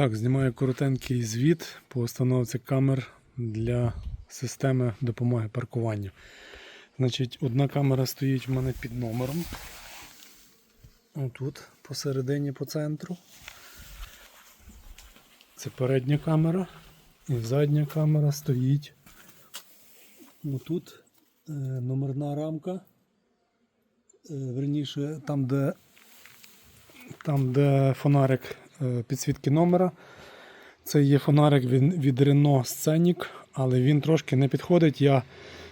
Так, знімаю коротенький звіт по установці камер для системи допомоги паркуванню. Значить, одна камера стоїть в мене під номером. Отут, посередині по центру. Це передня камера. І задня камера стоїть. Отут е, номерна рамка. Е, верніше, там, де там, де фонарик підсвітки номера. Це є фонарик від, Renault Scenic, але він трошки не підходить. Я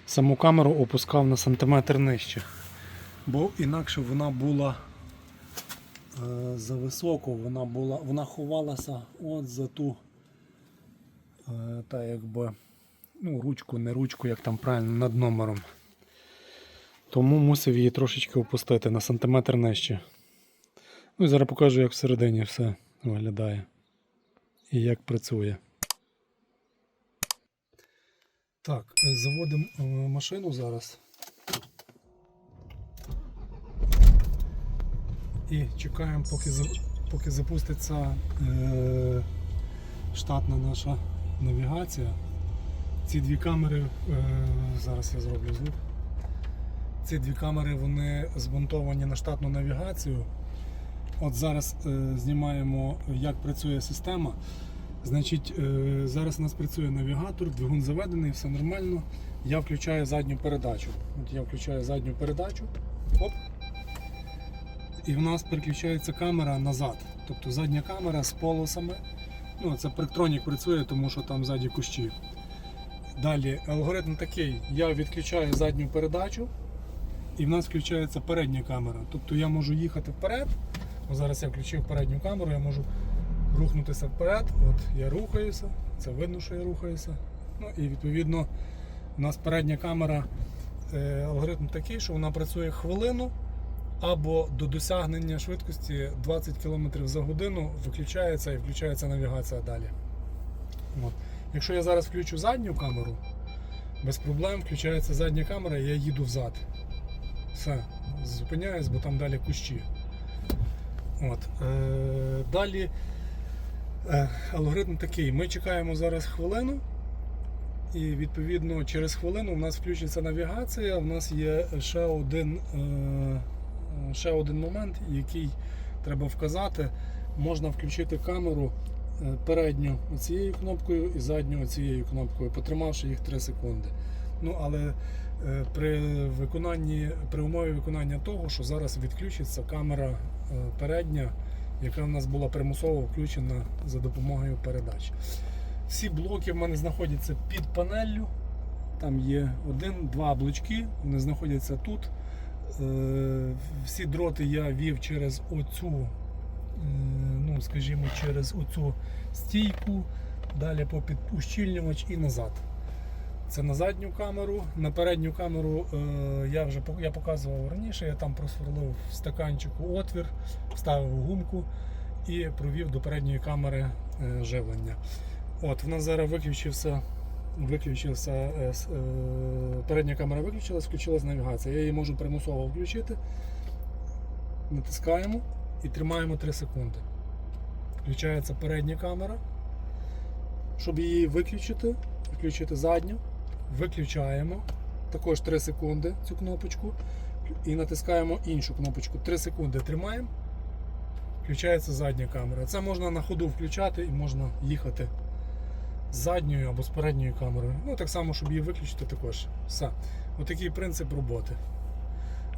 саму камеру опускав на сантиметр нижче. Бо інакше вона була е, за високо, вона була, вона ховалася от за ту е, та якби, ну, ручку, не ручку, як там правильно, над номером. Тому мусив її трошечки опустити на сантиметр нижче. Ну і зараз покажу, як всередині все виглядає і як працює. Так, е, заводимо е, машину зараз. І чекаємо, поки, поки запуститься е, штатна наша навігація. Ці дві камери, е, зараз я зроблю звук. Ці дві камери вони змонтовані на штатну навігацію. От зараз е, знімаємо, як працює система. Значить, е, зараз у нас працює навігатор, двигун заведений, все нормально. Я включаю задню передачу. От я включаю задню передачу. Оп. І в нас переключається камера назад. Тобто задня камера з полосами. Ну, це Пректронік працює, тому що там ззаді кущі. Далі алгоритм такий: я відключаю задню передачу, і в нас включається передня камера. Тобто я можу їхати вперед. Зараз я включив передню камеру, я можу рухнутися вперед. От я рухаюся, це видно, що я рухаюся. Ну і відповідно у нас передня камера, е, алгоритм такий, що вона працює хвилину або до досягнення швидкості 20 км за годину виключається і включається навігація далі. От. Якщо я зараз включу задню камеру, без проблем включається задня камера, і я їду взад. Все, зупиняюсь, бо там далі кущі. От. Е, далі е, алгоритм такий. Ми чекаємо зараз хвилину, і відповідно через хвилину в нас включиться навігація. У нас є ще один, е, ще один момент, який треба вказати. Можна включити камеру передню цією кнопкою і задню цією кнопкою, потримавши їх 3 секунди. Ну, але при виконанні, при умові виконання того, що зараз відключиться камера е, передня, яка в нас була примусово включена за допомогою передач. Всі блоки в мене знаходяться під панеллю. Там є один-два блочки, вони знаходяться тут. Е, Всі дроти я вів через оцю, е, ну, скажімо, через оцю стійку, далі по ущільнювач і назад. Це на задню камеру. На передню камеру е, я вже я показував раніше, я там просверлив в стаканчику отвір, вставив гумку і провів до передньої камери е, живлення. От, в нас зараз виключився, виключився е, е, передня камера виключилась, включилась навігація. Я її можу примусово включити. Натискаємо і тримаємо 3 секунди. Включається передня камера. Щоб її виключити, включити задню, виключаємо також 3 секунди цю кнопочку і натискаємо іншу кнопочку. 3 секунди тримаємо, включається задня камера. Це можна на ходу включати і можна їхати задньою або з передньою камерою. Ну так само, щоб її виключити також. Все. Отакий принцип роботи.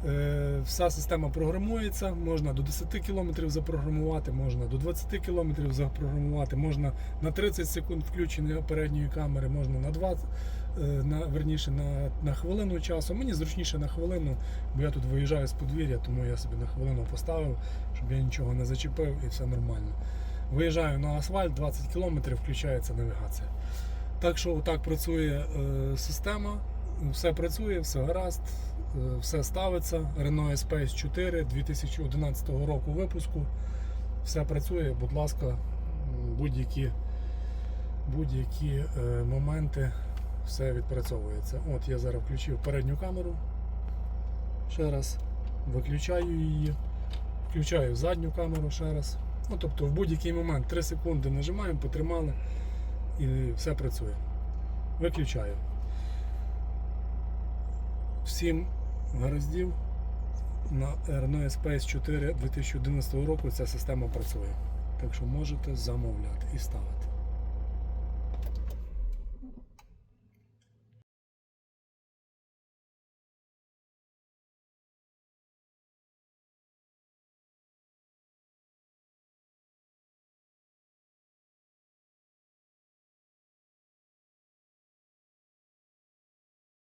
Е, Вся система програмується, можна до 10 км запрограмувати, можна до 20 км запрограмувати, можна на 30 секунд включення передньої камери, можна на 20, е, на, верніше на, на хвилину часу. Мені зручніше на хвилину, бо я тут виїжджаю з подвір'я, тому я собі на хвилину поставив, щоб я нічого не зачепив і все нормально. Виїжджаю на асфальт, 20 км, включається навігація. Так що отак працює е, система, все працює, все гаразд, е, все ставиться. Renault Espace 4 2011 року випуску. Все працює, будь ласка, будь-які будь-які е, моменти, все відпрацьовується. От я зараз включив передню камеру. Ще раз виключаю її, включаю задню камеру ще раз Ну, тобто в будь-який момент 3 секунди нажимаємо, потримали і все працює. Виключаю. Всім гараздів на Renault Space 4 2011 року ця система працює. Так що можете замовляти і ставити.